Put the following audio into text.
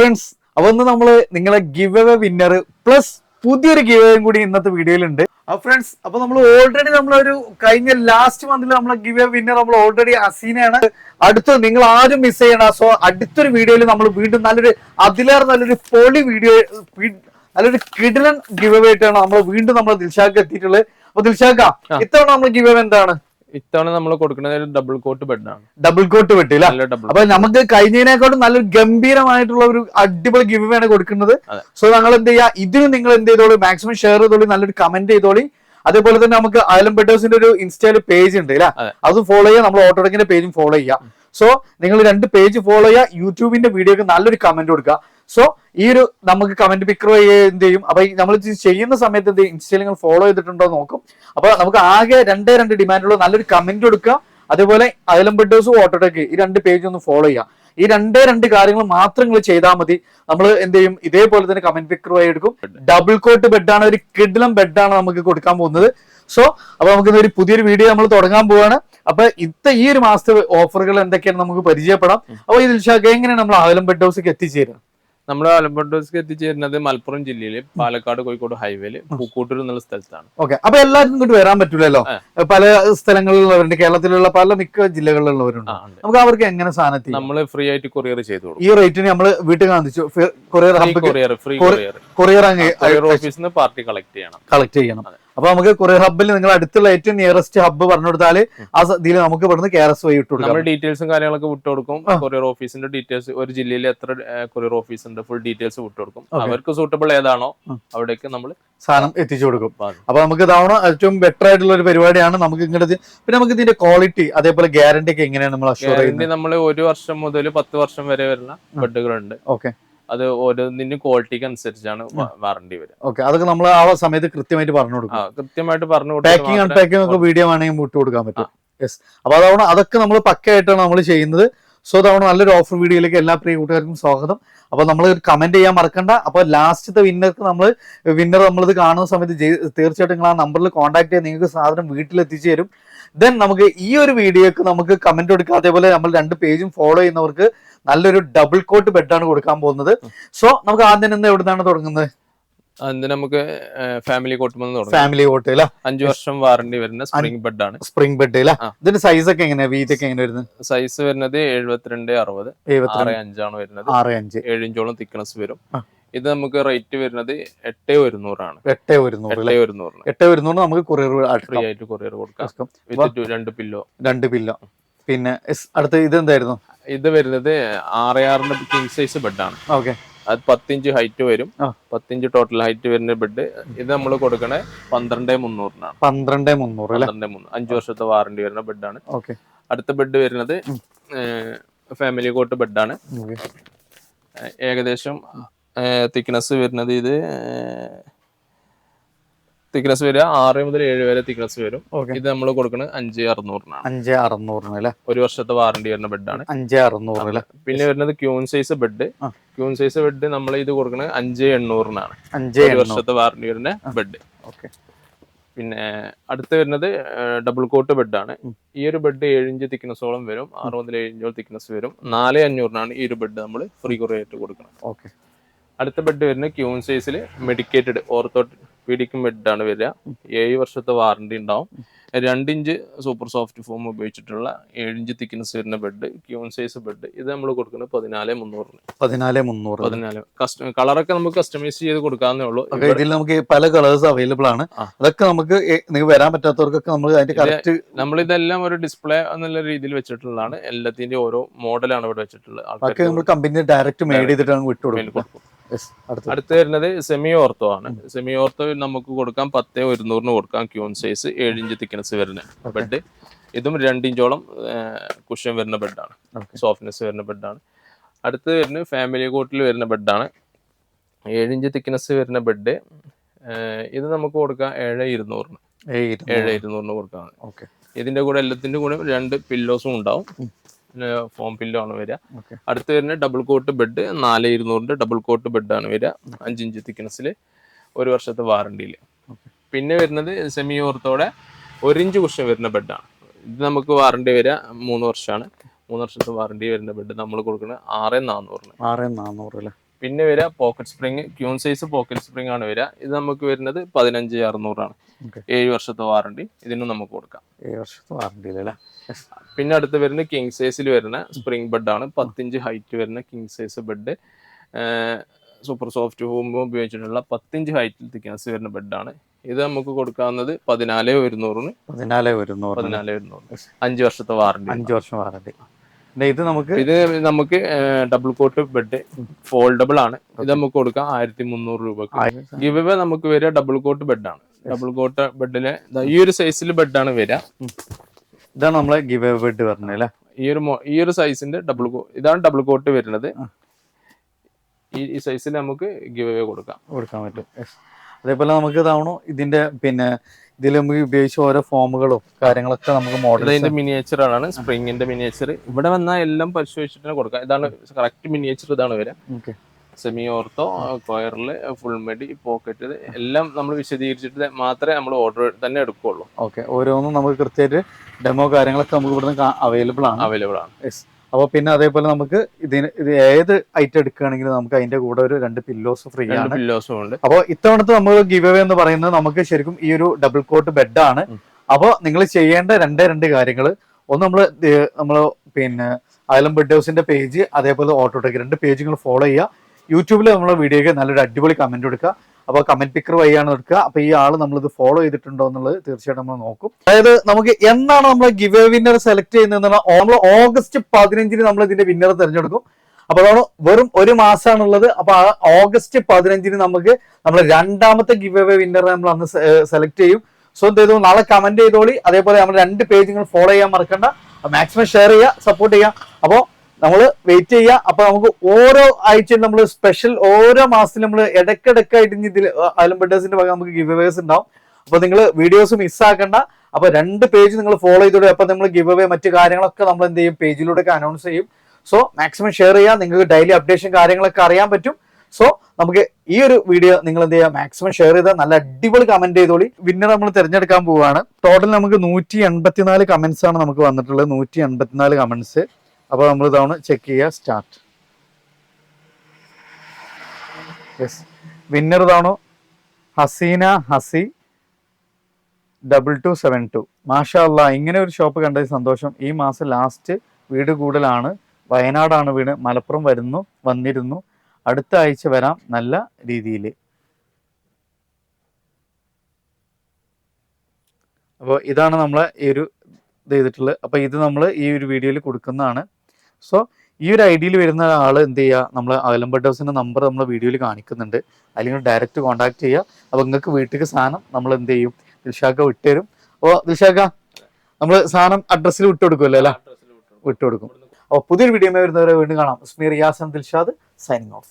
Friends അപ്പൊ ഒന്ന് നമ്മൾ നിങ്ങളെ ഗിവ് എ വിന്നർ പ്ലസ് പുതിയൊരു ഗിവ് എവേയും കൂടി ഇന്നത്തെ വീഡിയോയിലുണ്ട് അപ്പൊ ഫ്രണ്ട്സ് അപ്പൊ നമ്മൾ ഓൾറെഡി നമ്മളൊരു കഴിഞ്ഞ ലാസ്റ്റ് മന്തിൽ നമ്മളെ ഗിവ് എ വിന്നർ നമ്മൾ ഓൾറെഡി അസീനയാണ്. അടുത്ത നിങ്ങൾ ആരും മിസ് ചെയ്യണ സോ അടുത്തൊരു വീഡിയോയിൽ നമ്മൾ വീണ്ടും നല്ലൊരു അതിലേറെ നല്ലൊരു പൊളി വീഡിയോ നല്ലൊരു കിടിലൻ ഗിവ് എവേ ആയിട്ടാണ് നമ്മൾ വീണ്ടും നമ്മൾ ദിൽഷാക്ക് എത്തിയിട്ടുള്ളത്. അപ്പൊ ദിൽഷാക്ക ഇത്തവണ നമ്മൾ ഗിവ് എവേ എന്താണ്? ഇത്തവണ നമ്മൾ കൊടുക്കുന്നത് ഡബിൾ കോട്ട് ബെഡാണ് ഡബിൾ കോട്ട് ബെഡ് അപ്പൊ നമുക്ക് കഴിഞ്ഞതിനെക്കാളും നല്ലൊരു ഗംഭീരമായിട്ടുള്ള ഒരു അടിപൊളി ഗിവ് ആണ് കൊടുക്കുന്നത്. സോ നമ്മൾ എന്ത് ചെയ്യാ? ഇതിന് നിങ്ങൾ എന്ത് ചെയ്തോളൂ? മാക്സിമം ഷെയർ ചെയ്തോളി നല്ലൊരു കമന്റ് ചെയ്തോളി. അതേപോലെ തന്നെ നമുക്ക് അയലം ബെഡേഴ്സിന്റെ ഒരു ഇൻസ്റ്റയിൽ പേജ് ഉണ്ട് അല്ലെ? അതെ. അത് ഫോളോ ചെയ്യുക. നമ്മൾ ഓട്ടോടക്കിന്റെ പേജും ഫോളോ ചെയ്യുക. സോ നിങ്ങൾ രണ്ട് പേജ് ഫോളോ ചെയ്യുക. യൂട്യൂബിന്റെ വീഡിയോക്ക് നല്ലൊരു കമന്റ് കൊടുക്കുക. സോ ഈ ഒരു നമുക്ക് കമന്റ് പിക്കർ എന്ത് ചെയ്യും? അപ്പൊ നമ്മൾ ചെയ്യുന്ന സമയത്ത് എന്ത് ഇൻസ്റ്റയിൽ നിങ്ങൾ ഫോളോ ചെയ്തിട്ടുണ്ടോ നോക്കും. അപ്പൊ നമുക്ക് ആകെ രണ്ടേ രണ്ട് ഡിമാൻഡുള്ള നല്ലൊരു കമന്റ് കൊടുക്കുക. അതേപോലെ അയലം ബെഡേഴ്സും ഓട്ടോടെക്ക് ഈ രണ്ട് പേജ് ഒന്ന് ഫോളോ ചെയ്യുക. ഈ രണ്ടേ രണ്ട് കാര്യങ്ങൾ മാത്രം നിങ്ങൾ ചെയ്താൽ മതി. നമ്മൾ എന്ത് ചെയ്യും? ഇതേപോലെ തന്നെ കമന്റ് പിക്കർ വഴി എടുക്കും. ഡബിൾ കോട്ട് ബെഡാണ് ഒരു കിഡിലം ബെഡാണ് നമുക്ക് കൊടുക്കാൻ പോകുന്നത്. സോ അപ്പൊ നമുക്ക് ഒരു പുതിയൊരു വീഡിയോ നമ്മൾ തുടങ്ങാൻ പോവാണ്. അപ്പൊ ഇത്ത ഈ ഒരു മാസത്തെ ഓഫറുകൾ എന്തൊക്കെയാണ് നമുക്ക് പരിചയപ്പെടാം. അപ്പൊ ഇതിൽ എങ്ങനെയാണ് നമ്മൾ ആവലം ബെഡ് ഹൗസിലേക്ക് എത്തിച്ചേരുക? നമ്മൾ ആലമ്പട്ടോസ്ക്ക് എത്തിച്ചേരുന്നത് മലപ്പുറം ജില്ലയിൽ പാലക്കാട് കോഴിക്കോട് ഹൈവേയിൽ പൂക്കോട്ടൂർ എന്നുള്ള സ്ഥലത്താണ്. ഓക്കെ. അപ്പൊ എല്ലാവർക്കും ഇങ്ങോട്ട് വരാൻ പറ്റൂലല്ലോ? പല സ്ഥലങ്ങളിലുള്ളവരുണ്ട്. കേരളത്തിലുള്ള പല മിക്ക ജില്ലകളിലുള്ളവരുണ്ട്. നമുക്ക് അവർക്ക് എങ്ങനെ സാധനത്തിൽ നമ്മൾ നമ്മൾ ഫ്രീ ആയിട്ട് കൊറിയർ ചെയ്തു കൊടുക്കും. ഈ റേറ്റിന് നമ്മൾ വീട്ടിൽ കാണിച്ചു. Courier courier free courier. Courier ഓഫീസിൽ നിന്ന് പാർട്ടി കളക്ട് ചെയ്യണം. കളക്ട് ചെയ്യണം. അപ്പൊ നമുക്ക് കുറെ ഹബ്ബിൽ നിങ്ങൾ അടുത്തുള്ള ഏറ്റവും നിയറസ്റ്റ് ഹബ്ബ് പറഞ്ഞു കൊടുത്താൽ ആ ഇതിൽ നമുക്ക് ഇവിടുന്ന് കെ ആർ എസ് വഴി ഇട്ടു കൊടുക്കാം. നമ്മൾ ഡീറ്റെയിൽസും കാര്യങ്ങളൊക്കെ വിട്ടു കൊടുക്കും. കൊറിയർ ഓഫീസിന്റെ ഡീറ്റെയിൽസ് ഒരു ജില്ലയിൽ എത്ര കൊറിയർ ഓഫീസ് ഉണ്ട് ഫുൾ ഡീറ്റെയിൽസ് വിട്ടു കൊടുക്കും. അവർക്ക് സൂട്ടബിൾ ഏതാണോ. അവിടേക്ക് നമ്മൾ സാധനം എത്തിച്ചു കൊടുക്കും. അപ്പൊ നമുക്ക് ഇതാവണം ഏറ്റവും ബെറ്റർ ആയിട്ടുള്ള ഒരു പരിപാടിയാണ്. നമുക്ക് ഇങ്ങനത്തെ പിന്നെ നമുക്ക് ഇതിന്റെ ക്വാളിറ്റി അതേപോലെ ഗ്യാരണ്ടി ഒക്കെ എങ്ങനെയാണ് നമ്മൾ ചെയ്യുന്നത്? നമ്മൾ ഒരു വർഷം മുതൽ പത്ത് വർഷം വരെ വരുന്ന ബെഡുകളുണ്ട് ഓക്കെ അത് ഓരോന്നിന്റെ ക്വാളിറ്റിക്ക് അനുസരിച്ചാണ് വാറണ്ടി വരിക. ഓക്കെ അതൊക്കെ നമ്മൾ ആ സമയത്ത് കൃത്യമായിട്ട് പറഞ്ഞു കൊടുക്കും. കൃത്യമായിട്ട് പറഞ്ഞു പാക്കിംഗ് അൺപാക്കിംഗ് ഒക്കെ വീഡിയോ വേണമെങ്കിൽ വിട്ടു കൊടുക്കാൻ പറ്റും. യെസ് അപ്പൊ അതാവണം അതൊക്കെ നമ്മൾ പക്കയായിട്ടാണ് നമ്മൾ ചെയ്യുന്നത്. സോ തവണ നല്ലൊരു ഓഫർ വീഡിയോയിലേക്ക് എല്ലാ പ്രിയ കൂട്ടുകാർക്കും സ്വാഗതം. അപ്പൊ നമ്മൾ കമന്റ് ചെയ്യാൻ മറക്കണ്ട. അപ്പൊ ലാസ്റ്റത്തെ വിന്നർക്ക് നമ്മൾ വിന്നർ നമ്മളിത് കാണുന്ന സമയത്ത് തീർച്ചയായിട്ടും നിങ്ങൾ ആ നമ്പറിൽ കോൺടാക്ട് ചെയ്യാൻ നിങ്ങൾക്ക് സാധനം വീട്ടിൽ എത്തിച്ചു തരും. ദെൻ നമുക്ക് ഈ ഒരു വീഡിയോക്ക് നമുക്ക് കമന്റ് കൊടുക്കുക അതേപോലെ നമ്മൾ രണ്ട് പേജും ഫോളോ ചെയ്യുന്നവർക്ക് നല്ലൊരു ഡബിൾ കോട്ട് ബെഡാണ് കൊടുക്കാൻ പോകുന്നത്. സോ നമുക്ക് ആദ്യം നിന്ന് എവിടുന്നാണ് തുടങ്ങുന്നത്? അതിന് നമുക്ക് ഫാമിലി കോട്ട് ഫാമിലി കോട്ട് അഞ്ചു വർഷം വാറണ്ടി വരുന്ന സ്പ്രിംഗ് ബെഡ് ആണ്. സ്പ്രിംഗ് ബെഡ് ഇതിന്റെ സൈസ് ഒക്കെ എങ്ങനെയാ? വീതി ഒക്കെ എങ്ങനെ വരുന്നത്? സൈസ് വരുന്നത് എഴുപത്തിരണ്ട് അറുപത്. ആറ് അഞ്ചാണ് വരുന്നത്. ആറ് അഞ്ച്. ഏഴ് ഇഞ്ചോളം തിക്നസ് വരും ഇത് നമുക്ക് റേറ്റ് വരുന്നത് എട്ട് ഒരുന്നൂറാണ്. എട്ട് ഒരുന്നൂറ് എട്ട് ഒരുന്നൂറിന്. എട്ട് ഒരുന്നൂറ് നമുക്ക് കൊറിയർ ഫ്രീ ആയിട്ട് കൊറിയർ കൊടുക്കാം. വിത്ത് രണ്ട് പില്ലോ രണ്ട് പില്ലോ പിന്നെ അടുത്ത ഇത് എന്തായിരുന്നു? ഇത് വരുന്നത് ആറ് ആറിന്റെ കിങ് സൈസ് ബെഡ് ആണ്. ഓക്കെ അത് പത്തിഞ്ച് ഹൈറ്റ് വരും. പത്തിഞ്ച് ടോട്ടൽ ഹൈറ്റ് വരുന്ന ബെഡ് ഇത് നമ്മൾ കൊടുക്കണേ പന്ത്രണ്ട് മുന്നൂറിനാണ്. പന്ത്രണ്ട് മുന്നൂറ് പന്ത്രണ്ട് മുന്നൂറ്. അഞ്ചു വർഷത്തെ വാറണ്ടി വരുന്ന ബെഡാണ് ഓക്കെ. അടുത്ത ബെഡ് വരുന്നത് ഫാമിലി കോട്ട് ബെഡാണ് ഏകദേശം തിക്നെസ് വരുന്നത് ഇത് തിക്നെസ് വരിക. ആറ് മുതൽ ഏഴ് വരെ തിക്നസ് വരും. ഇത് നമ്മൾ കൊടുക്കുന്നത് അഞ്ച് അറുന്നൂറിനാണ്. അഞ്ച് അറുന്നൂറിന് അല്ലെ? ഒരു വർഷത്തെ വാറണ്ടി വരുന്ന ബെഡാണ് അഞ്ച് അറുന്നൂറിന് അല്ലെ? പിന്നെ വരുന്നത് queen size bed. Queen size bed നമ്മൾ ഇത് കൊടുക്കുന്നത് അഞ്ച് എണ്ണൂറിനാണ്. അഞ്ച് ഒരു വർഷത്തെ വാറണ്ടി വരുന്ന ബെഡ് ഓക്കെ. പിന്നെ അടുത്ത് വരുന്നത് ഡബിൾ കോട്ട് ബെഡാണ് ആണ്. ഈ ഒരു ബെഡ് ഏഴിഞ്ച് ഇഞ്ച് തിക്നെസ്സോളം വരും. ആറ് മുതൽ ഏഴിഞ്ചോളം തിക്നസ് തിക്നെസ് വരും. നാല് അഞ്ഞൂറിനാണ് ഈ ഒരു ബെഡ് നമ്മൾ ഫ്രീ കുറേ ആയിട്ട് കൊടുക്കുന്നത് ഓക്കെ. അടുത്ത ബെഡ് വരുന്നത് ക്യൂൺ സൈസിൽ മെഡിക്കേറ്റഡ് ഓർത്തോ പീഡിക്കും ബെഡാണ് വരിക. ഏഴ് വർഷത്തെ വാറണ്ടി ഉണ്ടാവും. രണ്ട് ഇഞ്ച് സൂപ്പർ സോഫ്റ്റ് ഫോം ഉപയോഗിച്ചിട്ടുള്ള ഏഴ് ഇഞ്ച് തിക്നെസ് വരുന്ന ബെഡ് ക്യൂൺ സൈസ് ബെഡ് ഇത് നമ്മൾ കൊടുക്കുന്നത് പതിനാല് മുന്നൂറിന്. പതിനാല് മുന്നൂറ് പതിനാല്. കസ്റ്റ കളറൊക്കെ നമുക്ക് കസ്റ്റമൈസ് ചെയ്ത് കൊടുക്കാവുന്നേ ഉള്ളൂ. ഇതിൽ നമുക്ക് പല കളേഴ്സ് അവൈലബിൾ ആണ്. അതൊക്കെ നമുക്ക് വരാൻ പറ്റാത്തവർക്കൊക്കെ നമ്മൾ അതിന്റെ കറക്റ്റ് നമ്മൾ ഇതെല്ലാം ഒരു ഡിസ്പ്ലേ എന്നുള്ള രീതിയിൽ വെച്ചിട്ടുള്ളതാണ്. എല്ലാത്തിന്റെ ഓരോ മോഡലാണ് ഇവിടെ വെച്ചിട്ടുള്ളത്. നമ്മൾ കമ്പനി ഡയറക്റ്റ് മെയ്ഡ് ചെയ്തിട്ടാണ് വിട്ടു കൊടുക്കും. അടുത്ത വരുന്നത് സെമി ഓർത്തോ ആണ്. സെമി ഓർത്തോ നമുക്ക് കൊടുക്കാം പത്ത് ഒരുന്നൂറിന് കൊടുക്കാം ക്യൂൺ സൈസ് ഏഴ് ഇഞ്ച് തിക്നെസ് വരുന്ന ബെഡ് ഇതും രണ്ടിഞ്ചോളം കുഷൻ വരുന്ന ബെഡാണ്. സോഫ്റ്റ്നെസ് വരുന്ന ബെഡാണ് അടുത്ത് വരുന്നത് ഫാമിലി കോട്ടിൽ വരുന്ന ബെഡാണ് ഏഴ് ഇഞ്ച് തിക്നെസ് വരുന്ന ബെഡ് ഇത് നമുക്ക് കൊടുക്കാം ഏഴ് ഇരുന്നൂറിന്. ഏഴ് ഇരുന്നൂറിന് കൊടുക്കാം. ഓക്കെ ഇതിന്റെ കൂടെ എല്ലാത്തിന്റെ കൂടെ രണ്ട് പില്ലോസും ഉണ്ടാവും. ഫോം പില്ലോ ആണ് വരിക. അടുത്ത് വരുന്ന ഡബിൾ കോട്ട് ബെഡ് നാല് ഇരുന്നൂറിന്റെ ഡബിൾ കോട്ട് ബെഡ് ബെഡാണ് വരിക. അഞ്ചിഞ്ച് തിക്നെസ്സിൽ ഒരു വർഷത്തെ വാറണ്ടിയിൽ പിന്നെ വരുന്നത് സെമി ഓർത്തോടെ ഒരിഞ്ച് കുഷൻ വരുന്ന ബെഡാണ് ഇത് നമുക്ക് വാറണ്ടി വരിക മൂന്ന് വർഷമാണ്. മൂന്ന് വർഷത്തെ വാറണ്ടി വരുന്ന ബെഡ് നമ്മൾ കൊടുക്കുന്നത് ആറ് നാന്നൂറിന്. ആറ് നാന്നൂറ് അല്ലെ പിന്നെ വരിക pocket spring queen size pocket spring ആണ് വരിക. ഇത് നമുക്ക് വരുന്നത് പതിനഞ്ച് അറുന്നൂറാണ്. ഏഴ് വർഷത്തെ വാറണ്ടി ഇതിനും നമുക്ക് കൊടുക്കാം. ഏഴ് വർഷത്തെ വാറണ്ടി അല്ലേ? പിന്നെ അടുത്ത് വരുന്നത് കിങ് സൈസിൽ വരുന്ന സ്പ്രിങ് ബെഡ് ആണ്. പത്തിഞ്ച് ഹൈറ്റ് വരുന്ന king size bed super soft foam ഉപയോഗിച്ചിട്ടുള്ള പത്തിഞ്ച് ഹൈറ്റിൽ തിക്നസ് വരുന്ന ബെഡാണ് ഇത് നമുക്ക് കൊടുക്കാവുന്നത് പതിനാല് ഒരുന്നൂറിന്. പതിനാല് ഒരുന്നൂറ് പതിനാല് ഒരുന്നൂറ് അഞ്ച് വർഷത്തെ വാറണ്ടി അഞ്ച് വർഷം വാറണ്ടി ഇത് നമുക്ക് ഇത് നമുക്ക് ഡബിൾ കോട്ട് ബെഡ് ഫോൾഡബിൾ ആണ്. ഇത് നമുക്ക് കൊടുക്കാം ആയിരത്തി മുന്നൂറ് രൂപക്ക് ഗിവ് എവേ നമുക്ക് വരിക ഡബിൾ കോട്ട് ബെഡാണ് ഡബിൾ കോട്ട് ബെഡിൽ ഈ ഒരു സൈസിൽ ബെഡാണ് വരിക. ഇതാണ് നമ്മളെ ഗിവ് ബെഡ് പറഞ്ഞത് അല്ലേ? ഈ ഒരു ഈ ഒരു സൈസിന്റെ ഡബിൾ ഇതാണ് ഡബിൾ കോട്ട് വരുന്നത്. ഈ ഈ സൈസിൽ നമുക്ക് ഗിവ് എവേ കൊടുക്കാം. കൊടുക്കാൻ പറ്റും. അതേപോലെ നമുക്ക് ഇതാവണോ ഇതിന്റെ പിന്നെ ഇതിൽ നമുക്ക് ഉപയോഗിച്ച ഓരോ ഫോമുകളും കാര്യങ്ങളൊക്കെ നമുക്ക് മോഡൽ ഇതിന്റെ മിനിയേച്ചർ ആണ് സ്പ്രിങ്ങിന്റെ മിനിയേച്ചർ ഇവിടെ വന്നാൽ എല്ലാം പരിശോധിച്ചിട്ട് കൊടുക്കാം. ഇതാണ് കറക്റ്റ് മിനിയേച്ചർ ഇതാണ് വരെ സെമി ഓർത്തോ കൊയറിൽ ഫുൾ മെഡി പോക്കറ്റ് എല്ലാം നമ്മൾ വിശദീകരിച്ചിട്ട് മാത്രമേ നമ്മൾ ഓർഡർ തന്നെ എടുക്കുകയുള്ളൂ ഓക്കെ ഓരോന്നും നമുക്ക് കൃത്യമായിട്ട് ഡെമോ കാര്യങ്ങളൊക്കെ നമുക്ക് ഇവിടുന്ന് അവൈലബിൾ ആണ്. അവൈലബിൾ ആണ്. യെസ് അപ്പോൾ പിന്നെ അതേപോലെ നമുക്ക് ഇതിന് ഇത് ഏത് ഐറ്റം എടുക്കുകയാണെങ്കിലും നമുക്ക് അതിന്റെ കൂടെ ഒരു രണ്ട് പില്ലോസ് ഫ്രീ ആണ്. പില്ലോസും ഉണ്ട്. അപ്പോൾ ഇത്തവണത്തെ നമ്മൾ ഗിവ് അവേ എന്ന് പറയുന്നത് നമുക്ക് ശരിക്കും ഈ ഒരു ഡബിൾ കോട്ട് ബെഡാണ് ആണ്. അപ്പോൾ നിങ്ങൾ ചെയ്യേണ്ട രണ്ടേ രണ്ട് കാര്യങ്ങൾ. ഒന്ന് നമ്മൾ നമ്മൾ പിന്നെ അയലം ബെഡ് ഹൗസിന്റെ പേജ് അതേപോലെ ഓട്ടോടെക്ക് രണ്ട് പേജുകൾ ഫോളോ ചെയ്യുക. യൂട്യൂബിൽ നമ്മളെ വീഡിയോയ്ക്ക് നല്ലൊരു അടിപൊളി കമന്റ് കൊടുക്കുക. അപ്പോൾ കമന്റ് പിക്കർ വഴിയാണ് എടുക്കുക. അപ്പോൾ ഈ ആൾ നമ്മളിത് ഫോളോ ചെയ്തിട്ടുണ്ടോ എന്നുള്ളത് തീർച്ചയായിട്ടും നമ്മൾ നോക്കും. അതായത് നമുക്ക് എന്നാണ് നമ്മൾ ഗിവ് വിന്നർ സെലക്ട് ചെയ്യുന്നത് നമ്മൾ ഓഗസ്റ്റ് പതിനഞ്ചിന് നമ്മൾ ഇതിന്റെ വിന്നർ തിരഞ്ഞെടുക്കും. അപ്പോൾ അതാണ് വെറും ഒരു മാസമാണുള്ളത് അപ്പോൾ ആ ഓഗസ്റ്റ് പതിനഞ്ചിന് നമുക്ക് നമ്മൾ രണ്ടാമത്തെ ഗിവ് അവേ വിന്നർ നമ്മൾ അന്ന് സെലക്ട് ചെയ്യും. സോ എന്ത് ചെയ്തു? നാളെ കമന്റ് ചെയ്തോളി. അതേപോലെ നമ്മൾ രണ്ട് പേജ് നിങ്ങൾ ഫോളോ ചെയ്യാൻ മറക്കണ്ട. മാക്സിമം ഷെയർ ചെയ്യുക സപ്പോർട്ട് ചെയ്യുക. അപ്പോൾ നമ്മൾ വെയിറ്റ് ചെയ്യുക അപ്പൊ നമുക്ക് ഓരോ ആഴ്ചയും നമ്മൾ സ്പെഷ്യൽ ഓരോ മാസത്തിലും നമ്മൾ ഇടയ്ക്കിടയ്ക്കായിട്ട് ഇനി ഇതിൽ അലംബഡേഴ്സിന്റെ ഭാഗം നമുക്ക് ഗിവ് അവേസ് ഉണ്ടാവും. അപ്പൊ നിങ്ങൾ വീഡിയോസ് മിസ്സാക്കണ്ട അപ്പൊ രണ്ട് പേജ് നിങ്ങൾ ഫോളോ ചെയ്തോളൂ. അപ്പൊ നമ്മൾ ഗിവ് അവേ മറ്റു കാര്യങ്ങളൊക്കെ നമ്മൾ എന്ത് ചെയ്യും? പേജിലൂടെ ഒക്കെ അനൗൺസ് ചെയ്യും. സോ മാക്സിമം ഷെയർ ചെയ്യുക നിങ്ങൾക്ക് ഡെയിലി അപ്ഡേഷൻ കാര്യങ്ങളൊക്കെ അറിയാൻ പറ്റും. സോ നമുക്ക് ഈ ഒരു വീഡിയോ നിങ്ങൾ എന്ത് ചെയ്യുക മാക്സിമം ഷെയർ ചെയ്താൽ നല്ല അടിപൊളി കമന്റ് ചെയ്തോളി. വിന്നർ നമ്മൾ തിരഞ്ഞെടുക്കാൻ പോവുകയാണ് ടോട്ടൽ നമുക്ക് നൂറ്റി എൺപത്തിനാല് കമന്റ്സ് ആണ് നമുക്ക് വന്നിട്ടുള്ളത്. നൂറ്റി എൺപത്തിനാല് കമന്റ്സ് അപ്പോൾ നമ്മൾ ഇതാണ് ചെക്ക് ചെയ്യുക സ്റ്റാർട്ട് യെസ് വിന്നർ ഇതാണോ? ഹസീന ഹസി ഡബിൾ ടു സെവൻ ടു മാഷാ അല്ലാ ഇങ്ങനെ ഒരു ഷോപ്പ് കണ്ടതിൽ സന്തോഷം. ഈ മാസം ലാസ്റ്റ് വീട് കൂടുതലാണ്. വയനാടാണ് വീട്. മലപ്പുറം വരുന്നു വന്നിരുന്നു. അടുത്ത ആഴ്ച വരാം നല്ല രീതിയിൽ. അപ്പോൾ ഇതാണ് നമ്മളെ ഈ ഒരു ഇത് ചെയ്തിട്ടുള്ളത്. അപ്പോൾ ഇത് നമ്മൾ ഈ ഒരു വീഡിയോയിൽ കൊടുക്കുന്നതാണ്. സോ ഈ ഒരു ഐഡിയയിൽ വരുന്ന ആൾ എന്ത് ചെയ്യുക? നമ്മൾ അകലംബഡേഴ്സിന്റെ നമ്പർ നമ്മൾ വീഡിയോയിൽ കാണിക്കുന്നുണ്ട്. അല്ലെങ്കിൽ ഡയറക്റ്റ് കോൺടാക്ട് ചെയ്യുക. അപ്പോൾ നിങ്ങൾക്ക് വീട്ടിലേക്ക് സാധനം നമ്മൾ എന്ത് ചെയ്യും? ദിൽഷാക്ക വിട്ടുതരും. അപ്പോൾ ദിൽഷാക്ക നമ്മൾ സാധനം അഡ്രസ്സിൽ വിട്ടു കൊടുക്കുമല്ലോ അല്ലെ? വിട്ടു കൊടുക്കും. അപ്പോൾ പുതിയൊരു വീഡിയോ വരുന്നവരെ വീണ്ടും കാണാം. Usmeer Yasan Dilshad signing off